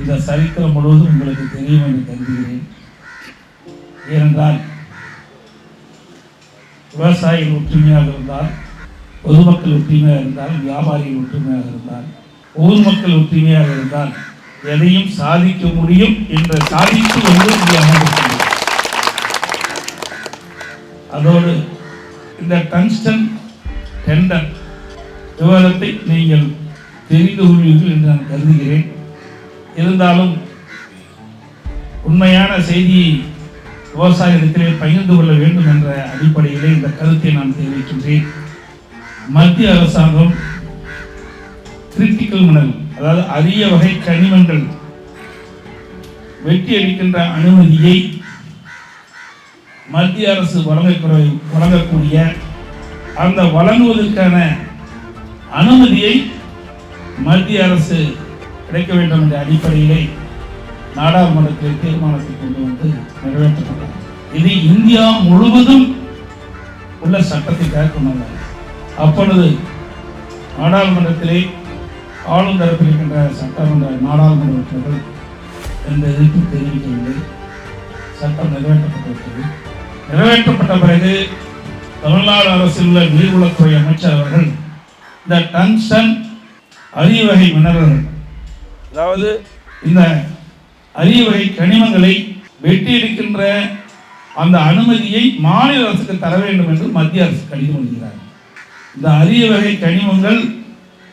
இந்த சரித்திரம் முழுவதும் உங்களுக்கு தெரியும் என்று கருதுகிறேன் ஏனென்றால் விவசாயிகள் ஒற்றுமையாக இருந்தால் பொதுமக்கள் ஒற்றுமையாக இருந்தால் வியாபாரிகள் ஒற்றுமையாக இருந்தால் ஊர் மக்கள் ஒற்றுமையாக இருந்தால் எதையும் சாதிக்க முடியும் என்ற சாதித்து வந்து இங்கே அதோடு இந்த டங்ஸ்டன் டெண்டர் விவாதத்தை நீங்கள் தெரிந்து கொள்வீர்கள் என்று நான் கருதுகிறேன். இருந்தாலும் உண்மையான செய்தியை விவசாயத்திலே பகிர்ந்து கொள்ள வேண்டும் என்ற அடிப்படையிலே இந்த கருத்தை நான் தெரிவிக்கின்றேன். மத்திய அரசாங்கம் கிரிட்டிக்கல் மினரல் அதாவது அரிய வகை கனிமங்கள் வெட்டி அடிக்கின்ற அனுமதியை மத்திய அரசு வழங்கக்கூடிய வழங்கக்கூடிய அந்த வழங்குவதற்கான அனுமதியை மத்திய அரசு கிடைக்க வேண்டும் என்ற அடிப்படையிலே நாடாளுமன்றத்தில் தீர்மானத்தை கொண்டு வந்து நிறைவேற்றப்பட்டது. இது இந்தியா முழுவதும் உள்ள சட்டத்தை கொண்டு அப்பொழுது நாடாளுமன்றத்திலே ஆளும் தரப்பில் இருக்கின்ற சட்டமன்ற நாடாளுமன்ற உறுப்பினர்கள் எந்த எதிர்ப்பு தெரிவிக்கவில்லை. சட்டம் நிறைவேற்றப்பட்டிருக்கிறது. நிறைவேற்றப்பட்ட பிறகு தமிழ்நாடு அரசில் உள்ள நீர்வளத்துறை அமைச்சர் அவர்கள் இந்த டங்ஸ்டன் அரிய வகை மினரல்கள் அதாவது இந்த அரிய வகை கனிமங்களை வெட்டி எடுக்கின்ற அந்த அனுமதியை மாநில அரசுக்கு தர வேண்டும் என்று மத்திய அரசு கடிதம் எழுதுகிறார். இந்த அரிய வகை கனிமங்கள்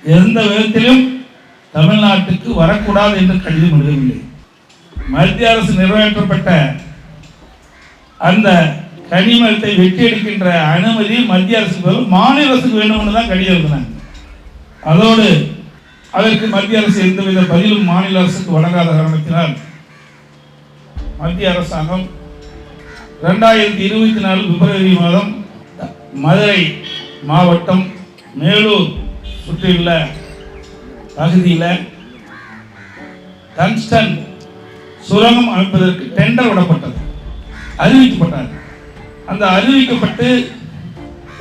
எந்த விதத்திலும் தமிழ்நாட்டுக்கு வரக்கூடாது என்று கடிதம் எழுதவில்லை. மத்திய அரசு நிறைவேற்றப்பட்ட அந்த கனிமத்தை வெட்டி எடுக்கின்ற அனுமதி மத்திய அரசுக்கு மாநில அரசுக்கு வேணும்னு தான் கடிதம் எழுதினாங்க அதோடு அதற்கு மத்திய அரசு எந்தவித பதிலும் மாநில அரசுக்கு வழங்காத காரணத்தினால் மத்திய அரசாங்கம் ரெண்டாயிரத்தி இருபத்தி நாலு பிப்ரவரி மாதம் மதுரை மாவட்டம் மேலூர் சுற்றியுள்ள பகுதியில் டங்ஸ்டன் சுரங்கம் அமைப்பதற்கு டெண்டர் விடப்பட்டது. அறிவிக்கப்பட்டது அந்த அறிவிக்கப்பட்டு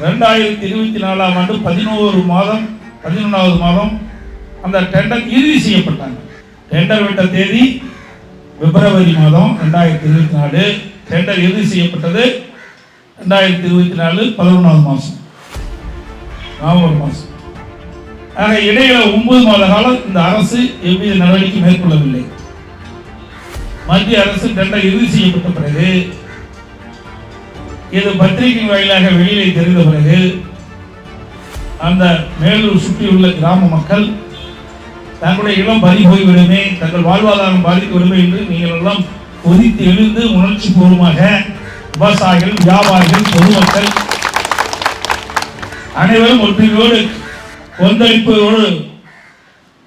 ரெண்டாயிரத்தி இருபத்தி நாலாம் ஆண்டு பதினோரு மாதம் பதினொன்றாவது மாதம் அந்த டெண்டர் இறுதி செய்யப்பட்டாங்க. டெண்டர் விட்ட தேதி பிப்ரவரி மாதம் ரெண்டாயிரத்தி இருபத்தி நாலு. டெண்டர் இறுதி செய்யப்பட்டது ரெண்டாயிரத்தி இருபத்தி நாலு பதினொன்றாவது மாதம் நவம்பர் மாதம் ஆக இடையில ஒன்பது மாத காலம் இந்த அரசு எவ்வித நடவடிக்கை மேற்கொள்ளவில்லை. மத்திய அரசு டெண்டர் இறுதி செய்யப்பட்ட பிறகு இது பத்திரிகை வாயிலாக வெளியிலே தெரிந்த பிறகு அந்த மேலூர் சுற்றியுள்ள கிராம மக்கள் தங்களுடைய இளம் பறி போய்விடுமே தங்கள் வாழ்வாதாரம் பாதிக்கவிடுமே என்று நீங்கள் எல்லாம் கொதித்து எழுந்து உணர்ச்சி பூர்வமாக விவசாயிகள் வியாபாரிகள் பொதுமக்கள் அனைவரும் ஒற்றுமையோடு கொந்தளிப்போடு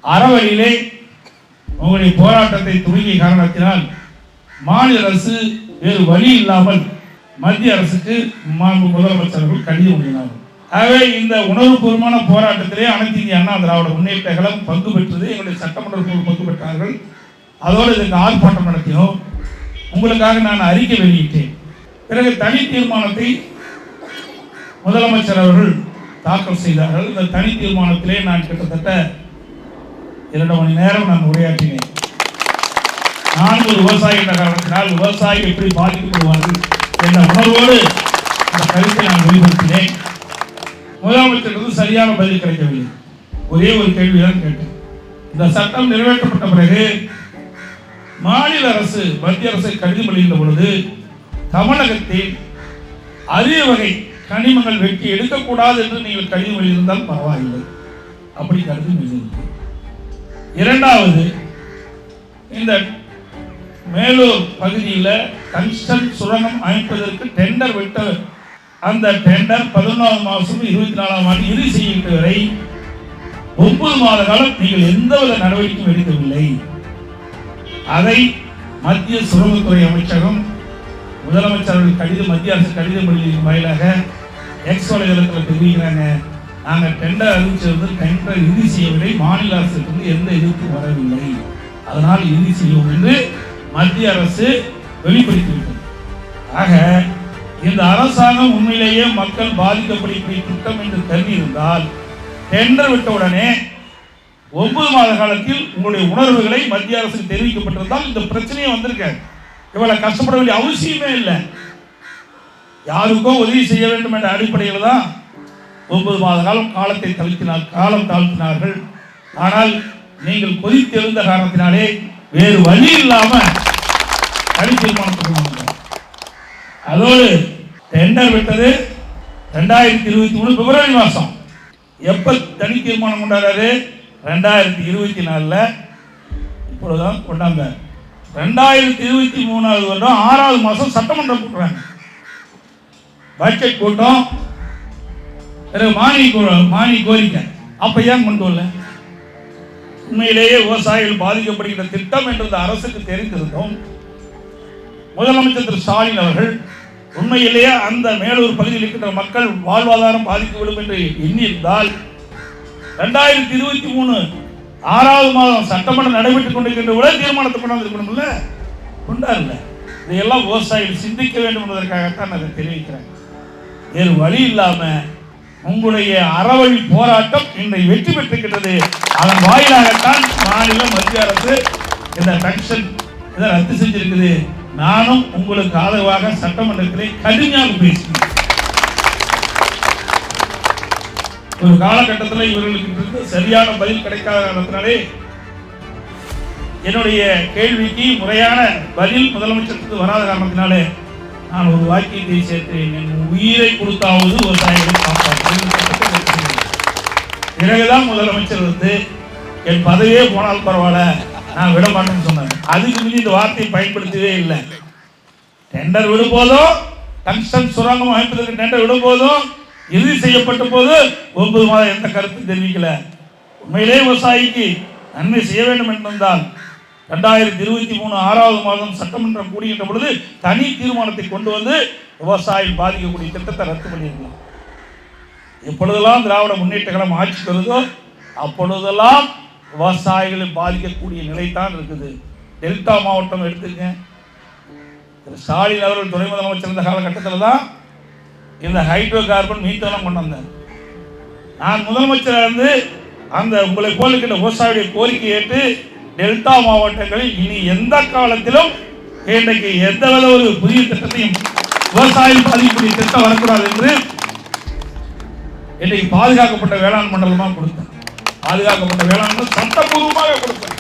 அறவழியிலே உங்களுடைய போராட்டத்தை துவங்கிய காரணத்தினால் மாநில அரசு வேறு வழி இல்லாமல் மத்திய அரசுக்கு முதலமைச்சர்கள் கடிதம் எழுதினார்கள். ஆகவே இந்த உணர்வுபூர்வமான போராட்டத்திலே அனைத்து இந்திய அண்ணா திராவிட முன்னேற்ற கழகம் பங்கு பெற்றது. எங்களுடைய சட்டமன்ற குழு பங்கு பெற்றார்கள். அதோடு இதுக்கு ஆர்ப்பாட்டம் நடத்தினோம். உங்களுக்காக நான் அறிக்கை வெளியிட்டேன். பிறகு தனி தீர்மானத்தை முதலமைச்சர் அவர்கள் தாக்கல் செய்தார்கள். இந்த தனி தீர்மானத்திலே நான் கிட்டத்தட்ட இரண்டு மணி நேரம் நான் உரையாற்றினேன். நான் ஒரு விவசாயி என்ற காரணத்தினால் விவசாயி எப்படி பாதிக்கப்படுவார்கள் என்ற உணர்வோடு அந்த கருத்தை நான் வெளிப்படுத்தினேன். முதலமைச்சருக்கு சரியான பதில் கிடைக்கவில்லை. ஒரே ஒரு கேள்விதான் கேட்டேன். இந்த சட்டம் நிறைவேற்றப்பட்ட பிறகு மாநில அரசு மத்திய அரசை கடிதம் எழுகின்ற பொழுது தமிழகத்தில் அரிய வகை கனிமங்கள் வெட்டி எடுக்கக்கூடாது என்று நீங்கள் கடிதம் எழுதியிருந்தால் பரவாயில்லை. அப்படி கடிதம் எழுதியிருந்தது இரண்டாவது இந்த மேலூர் பகுதியில் கன்ஸ்டன் சுரங்கம் அமைப்பதற்கு டெண்டர் விட்ட அந்த டெண்டர் பதினொன்றாவது மாதம் இருபத்தி நாலாம் ஆண்டு இறுதி செய்கின்ற வரை ஒன்பது மாத காலம் நீங்கள் எந்தவித நடவடிக்கையும் எடுக்கவில்லை. அதை மத்திய சுரங்கத்துறை அமைச்சகம் முதலமைச்சர்கள் கடிதம் மத்திய அரசு கடிதம் எழுதியின் வாயிலாக எக்ஸ் வலைதளத்தில் தெரிவிக்கிறாங்க. நாங்கள் டெண்டர் அறிவிச்சிருந்து டெண்டர் இறுதி செய்யவில்லை. மாநில அரசுக்கு எந்த எதிர்ப்பும் வரவில்லை. அதனால் இறுதி செய்யும் என்று மத்திய அரசு வெளிப்படுத்திவிட்டது. ஆக இந்த அரசாங்கம் உண்மையிலேயே மக்கள் பாதிக்கப்படக்கூடிய திட்டம் என்று கருதி இருந்தால் டெண்டர் விட்ட உடனே ஒன்பது மாத காலத்தில் உங்களுடைய உணர்வுகளை மத்திய அரசுக்கு தெரிவிக்கப்பட்டிருந்தால் இந்த பிரச்சனையே வந்திருக்காது இவ்வளவு கஷ்டப்பட வேண்டிய அவசியமே இல்லை. யாருக்கோ உதவி செய்ய வேண்டும் என்ற அடிப்படையில் தான் ஒன்பது மாத காலம் காலத்தை தழுத்தினார் காலம் தாழ்த்தினார்கள். ஆனால் நீங்கள் கொதித்தெழுந்த காரணத்தினாலே வேறு வழி இல்லாமல் தனி தீர்மானம் அதோடு டெண்டர் விட்டது ரெண்டாயிரத்தி இருபத்தி மூணு பிப்ரவரி மாதம் எப்போ தனி தீர்மானம் கொண்டாடுறாரு? ரெண்டாயிரத்தி இருபத்தி நாலில். இப்பொழுதுதான் கொண்டாந்தார். ரெண்டாயிரத்தி இருபத்தி மூணாவது வருடம் ஆறாவது மாதம் சட்டமன்றம் கூட்டுறாங்க பட்ஜெட் கூட்டம் பிறகு மானிய கோ- மானிய கோரிக்கை. அப்போ ஏன் கொண்டு வரல? உண்மையிலேயே விவசாயிகள் பாதிக்கப்படுகின்ற திட்டம் என்றது அரசுக்கு தெரிந்திருந்தோம். முதலமைச்சர் திரு ஸ்டாலின் அவர்கள் உண்மையிலேயே அந்த மேலூர் பகுதியில் இருக்கின்ற மக்கள் வாழ்வாதாரம் பாதிக்கப்படும் என்று எண்ணியிருந்தால் ரெண்டாயிரத்தி இருபத்தி மூணு ஆறாவது மாதம் சட்டமன்றம் நடைபெற்றுக் கொண்டிருக்கின்ற உடல் தீர்மானத்தை கொண்டு வந்திருக்கணும்ல? கொண்டாருல இதையெல்லாம் விவசாயிகள் சிந்திக்க வேண்டும் என்பதற்காகத்தான் நான் தெரிவிக்கிறேன். வேறு வழி இல்லாம உங்களுடைய அறவழி போராட்டம் இன்றை வெற்றி பெற்றிருக்கிறது அதன் வாயிலாகத்தான் மாநில மத்திய அரசு இந்த பென்ஷன் இதை ரத்து செஞ்சிருக்குது. நானும் உங்களுக்கு ஆதரவாக சட்டமன்றத்திலே கடுமையாக பேசினேன் ஒரு காலகட்டத்தில் இவர்களுக்கு இருந்து சரியான பதில் கிடைக்காத காரணத்தினாலே என்னுடைய கேள்விக்கு முறையான பதில் முதலமைச்சருக்கு வராத காரணத்தினாலே நான் ஒரு வாக்கியத்தை சேர்த்தேன் என் உயிரை கொடுத்தாவது விவசாயிகளை காப்பாற்றுவேன். பிறகுதான் முதலமைச்சர் வந்து என் பதவியே போனால் பரவாயில்ல நான் விட மாட்டேன்னு சொன்னேன் அதுக்கு மீது இந்த வார்த்தையை பயன்படுத்தவே இல்லை. டெண்டர் விடும் போதும் டங்ஸ்டன் சுரங்கம் அமைப்பதற்கு டெண்டர் விடும் போதும் இறுதி செய்யப்பட்ட போது ஒன்பது மாதம் எந்த கருத்தும் தெரிவிக்கல. உண்மையிலே விவசாயிக்கு நன்மை செய்ய வேண்டும் என்றிருந்தால் ரெண்டாயிரத்தி இருபத்தி மூணு ஆறாவது மாதம் சட்டமன்றம் கூடுகின்ற பொழுது தனி தீர்மானத்தை கொண்டு வந்து விவசாயம் பாதிக்கக்கூடிய திட்டத்தை ரத்து பண்ணியிருக்கலாம் எப்பொழுதெல்லாம் திராவிட முன்னேற்ற கழகம் ஆட்சி வருதோ அப்பொழுதெல்லாம் விவசாயிகளை பாதிக்கக்கூடிய நிலைத்தான் இருக்குது. டெல்டா மாவட்டம் எடுத்துக்கங்க. திரு ஸ்டாலின் அவர்கள் துணை முதலமைச்சர் இருந்த காலகட்டத்தில் தான் இந்த ஹைட்ரோ கார்பன் மீத்தெல்லாம் கொண்டு வந்தார். நான் முதலமைச்சராக இருந்து அந்த உங்களை போல இருக்கின்ற விவசாயியுடைய கோரிக்கை ஏற்று டெல்டா மாவட்டங்களில் இனி எந்த காலத்திலும் இன்றைக்கு எந்தவித ஒரு புதிய திட்டத்தையும் விவசாயம் பாதிக்கக்கூடிய திட்டம் வரக்கூடாது என்று இன்றைக்கு பாதுகாக்கப்பட்ட வேளாண் மண்டலமாக கொடுத்தேன் பாதுகாக்கப்பட்ட வேளாண் மண்டலம் சட்டப்பூர்வமாக கொடுத்தேன்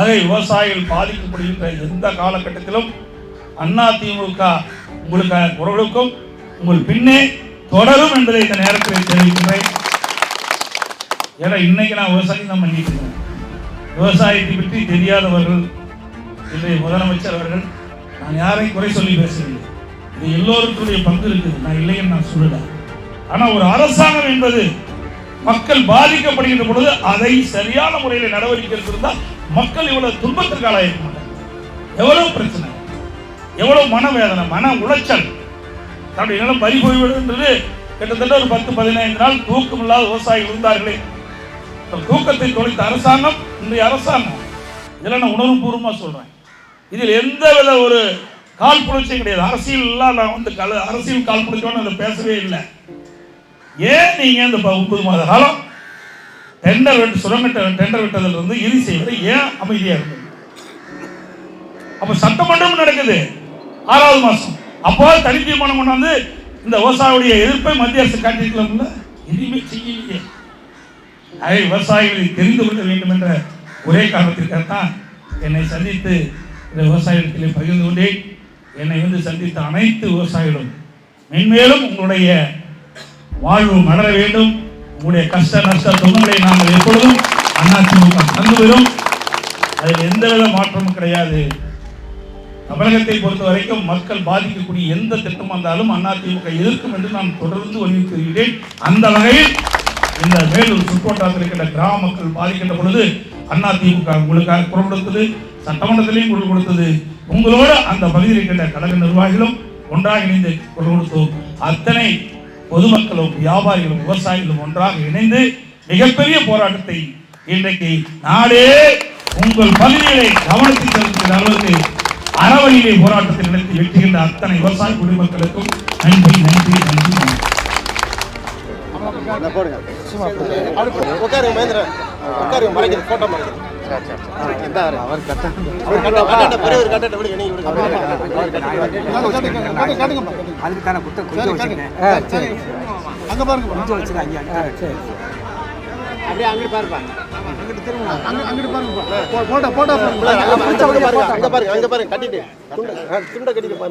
அதை விவசாயிகள் பாதிக்கப்படுகின்ற எந்த காலகட்டத்திலும் அண்ணா திமுக உங்களுக்கு குரலுக்கும் உங்கள் பின்னே தொடரும் என்பதை இந்த நேரத்தில் தெரிவிக்கின்றேன். ஏன்னா இன்னைக்கு நான் விவசாயம் தான் பண்ணிட்டு இருக்கேன். விவசாயத்தை பற்றி தெரியாதவர்கள் இன்றைய முதலமைச்சர் அவர்கள் நான் யாரையும் குறை சொல்லி பேசவில்லை. இது எல்லோருக்குடைய பங்கு இருக்குது. நான் இல்லைன்னு நான் சொல்லல. ஆனால் ஒரு அரசாங்கம் என்பது மக்கள் பாதிக்கப்படுகின்ற பொழுது அதை சரியான முறையில் நடவடிக்கை எடுத்திருந்தால் மக்கள் இவ்வளவு துன்பத்திற்கு ஆளாயிருக்க எவ்வளவு பிரச்சனை. எவ்வளவு மனவேதனை மன உளைச்சல். தன்னுடைய நிலம் பறி போய்விடுன்றது கிட்டத்தட்ட ஒரு பத்து பதினைந்து நாள் தூக்கம் இல்லாத விவசாயிகள் இருந்தார்களே. தூக்கத்தை தொலைத்த அரசாங்கம் இன்றைய அரசாங்கம். இதில் நான் உணர்வுபூர்வமாக சொல்கிறேன் இதில் எந்த வித ஒரு கால் புணர்ச்சியும் கிடையாது. அரசியல்லாம் நான் வந்து கல அரசியல் கால் புணர்ச்சியோன்னு அதை பேசவே இல்லை. ஏன் நீங்கள் இந்த ப- ஒன்பது மாத காலம் டெண்டர் விட்டு சுரங்க டெண்டர் விட்டதுல இருந்து இறுதி செய்வதை ஏன் அமைதியாக இருந்தது? அப்போ சட்டமன்றம் நடக்குது. ஆறாவது மாதம் அப்போ தனி தீர்மானம் கொண்டாந்து இந்த விவசாயியுடைய எதிர்ப்பை மத்திய அரசு காட்டியிருக்கலாம்ல? எதுவுமே செய்யலையே அதை விவசாயிகளை தெரிந்து கொள்ள வேண்டும் என்ற ஒரே காரணத்திற்காக தான் என்னை சந்தித்து இந்த விவசாயத்திலே பகிர்ந்து கொண்டேன். என்னை வந்து சந்தித்த அனைத்து விவசாயிகளும் மென்மேலும் உங்களுடைய வாழ்வு மலர வேண்டும். உங்களுடைய கஷ்ட நஷ்ட தொகுதிகளை நாங்கள் எப்பொழுதும் அதிமுக தந்துவிடும் அதில் எந்தவித மாற்றமும் கிடையாது. தமிழகத்தை பொறுத்த வரைக்கும் மக்கள் பாதிக்கக்கூடிய எந்த திட்டம் வந்தாலும் அதிமுக எதிர்க்கும் என்று நான் தொடர்ந்து வலியுறுத்தி வருகிறேன் அந்த வகையில் இந்த மேலூர் சுற்றுவட்டாரத்தில் இருக்கின்ற கிராம மக்கள் பாதிக்கின்ற பொழுது அதிமுக உங்களுக்காக குரல் கொடுத்தது சட்டமன்றத்திலையும் குரல் கொடுத்தது. உங்களோடு அந்த பகுதியில் இருக்கின்ற கழக நிர்வாகிகளும் ஒன்றாக இணைந்து குரல் கொடுத்தோம். அத்தனை பொதுமக்களும் வியாபாரிகளும் விவசாயிகளும் ஒன்றாக இணைந்து மிகப்பெரிய போராட்டத்தை இன்றைக்கு நாடே உங்கள் பகுதிகளை கவனத்தில் செலுத்துகிற அளவுக்கு அறவழியிலே போராட்டத்தை நடத்தி வெற்றுகின்ற அத்தனை விவசாய குடிமக்களுக்கும் நன்றி நன்றி நன்றி. நன்றி போடுங்க. உட்காருங்க மறைக்கிறது போட்டோ மறைக்கிறது அவர் கட்ட அவர் கட்ட கட்ட பெரியவர் கட்ட விடுங்க நீங்க விடுங்க அதுக்கு தானே குத்த கொஞ்சம் அங்க பாருங்க. கொஞ்சம் அப்படியே அங்கிட்டு பாருப்பா. அங்கிட்டு திரும்ப அங்கிட்டு பாருங்க. போட்டோ போட்டோ பாருங்க. அங்க பாருங்க அங்க பாருங்க. கட்டிட்டு. துண்டை கட்டிட்டு பாருங்க.